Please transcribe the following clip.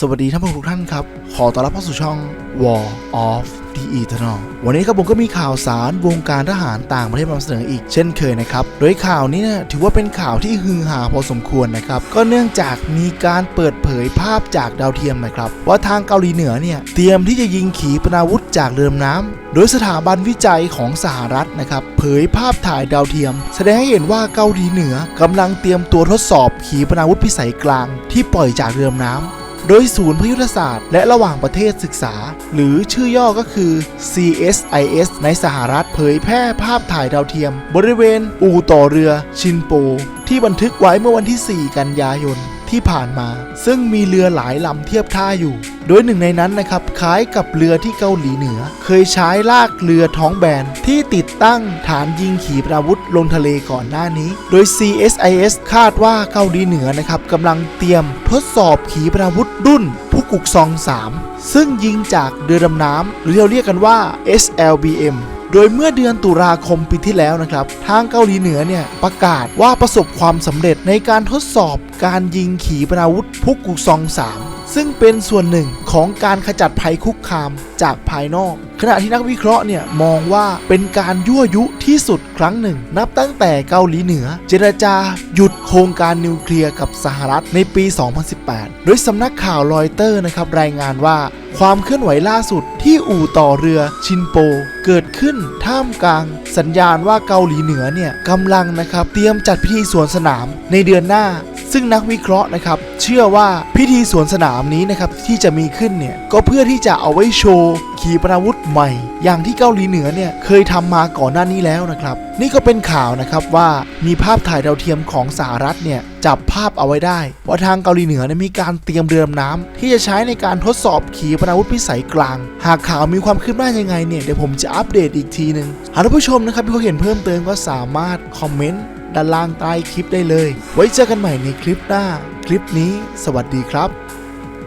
สวัสดีท่านผู้ชมทุกท่านครับ ขอต้อนรับเข้าสู่ช่อง War of the Eternal วันนี้ครับผมก็มีข่าวสารวงการทหารต่างประเทศมานำเสนออีกเช่นเคยนะครับ โดยข่าวนี้เนี่ยถือว่าเป็นข่าวที่ฮือฮาพอสมควรนะครับ ก็เนื่องจากมีการเปิดเผยภาพจากดาวเทียมนะครับ ว่าทางเกาหลีเหนือเนี่ยเตรียมที่จะยิงขีปนาวุธจากเรือดำน้ำโดยสถาบันวิจัยของสหรัฐนะครับเผยภาพถ่ายดาวเทียม แสดงให้เห็นว่าเกาหลีเหนือกำลังเตรียมตัวทดสอบขีปนาวุธพิสัยกลาง ที่ปล่อยจากเรือดำน้ำ โดยศูนย์พยุทธศาสตร์และระหว่างประเทศศึกษา หรือชื่อย่อก็คือ CSIS ในสหรัฐเผยแพร่ภาพถ่ายดาวเทียม บริเวณ อู่ต่อเรือชินโป ที่บันทึกไว้เมื่อวันที่ 4 กันยายน ที่ผ่านมา ซึ่งมีเรือหลายลำเทียบท่าอยู่ โดยหนึ่งในนั้นนะครับคล้ายกับเรือที่เกาหลีเหนือ เคยใช้ลากเรือท้องแบนที่ติดตั้งฐานยิงขีปนาวุธลงทะเลก่อนหน้านี้ โดย CSIS คาดว่าเกาหลีเหนือนะครับกำลังเตรียมทดสอบขีปนาวุธรุ่นผู้กุกซอง 3 ซึ่งยิงจากเรือดำน้ำหรือเราเรียกกันว่า SLBM โดยเมื่อเดือนตุลาคมปีที่แล้วนะครับ ทางเกาหลีเหนือเนี่ยประกาศว่าประสบความสำเร็จในการทดสอบการยิงขีปนาวุธพุกกุซอง 3 ซึ่งเป็นส่วนหนึ่งของการขจัดภัยคุกคามจากภายนอก ขณะที่นักวิเคราะห์เนี่ยมองว่าเป็นการยั่วยุที่สุดครั้งหนึ่ง นับตั้งแต่เกาหลีเหนือ เจรจาหยุดโครงการนิวเคลียร์กับสหรัฐในปี 2018 โดยสำนักข่าวรอยเตอร์นะครับรายงานว่าความเคลื่อนไหวล่าสุดที่อู่ต่อเรือชินโป เกิดขึ้นท่ามกลาง สัญญาณว่าเกาหลีเหนือเนี่ยกำลังนะครับเตรียมจัดพิธีสวนสนามในเดือนหน้า ซึ่งนักวิเคราะห์นะครับ เชื่อว่าพิธีสวนสนามนี้นะครับที่จะมีขึ้นเนี่ยก็เพื่อที่จะเอาไว้โชว์ขีปนาวุธใหม่ อย่างที่เกาหลีเหนือเนี่ยเคยทำมาก่อนหน้านี้แล้วนะครับ นี่ก็เป็นข่าวนะครับว่ามีภาพถ่ายดาวเทียมของสหรัฐเนี่ยจับภาพเอาไว้ได้ ว่าทางเกาหลีเหนือเนี่ยมีการเตรียมเรือดำน้ำที่จะใช้ในการทดสอบขีปนาวุธพิสัยกลาง หากข่าวมีความคืบหน้ายังไงเนี่ยเดี๋ยวผมจะอัปเดตอีกทีหนึ่งหากท่านผู้ชมนะครับที่เขาเห็นเพิ่มเติมก็สามารถคอมเมนต์ ด้านล่างใต้คลิปได้เลย ไว้เจอกันใหม่ในคลิปหน้า คลิปนี้ สวัสดีครับ